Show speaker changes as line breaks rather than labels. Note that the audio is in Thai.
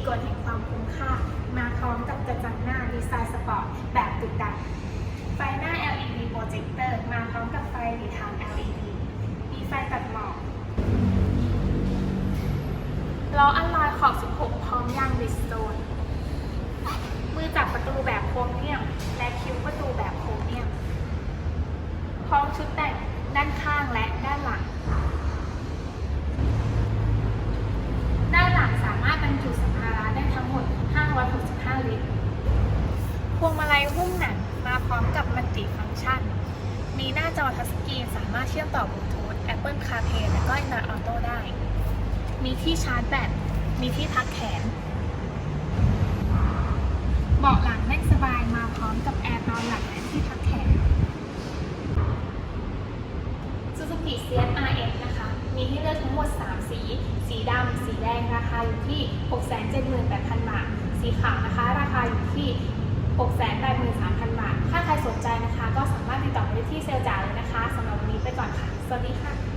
กกฎแห่งความคุ้มค่า มาพร้อมกับกระจังหน้าดีไซน์สปอร์ตแบบดุดันไฟหน้า LED โปรเจคเตอร์มาพร้อมกับไฟหลีทาง LED มีไฟตัดหมอกล้ออัลลอยขอบ 16 พร้อมยางบิสโตนมือจับประตูแบบโครเมียม และคิ้วประตูแบบโครเมียม พร้อมชุดแต่งด้านข้างและด้านหลัง ด้านหลังสามารถบรรจุสัมภาระได้ทั้งหมด 565 ลิตร พวงมาลัย หุ้มหนังมาพร้อมกับมัลติฟังก์ชัน มีหน้าจอทัชสกรีนสามารถเชื่อมต่อบลูทูธ Apple CarPlay และก็ Android Auto ได้ มีที่ชาร์จแบต มีที่พักแขน เบาะหลังนั่งสบายมาพร้อมกับแอร์ตอนหลังและที่พักแขน Suzuki CSRX นะคะ มีให้เลือกทั้งหมด 3 สี สีดำ สีแดง ราคาอยู่ที่ 678,000 บาท สีขาวนะคะ ราคาอยู่ที่683,000 บี่เซลจ๋าเลยนะคะสำหรับวันนี้ไปก่อนค่ะ สวัสดีค่ะ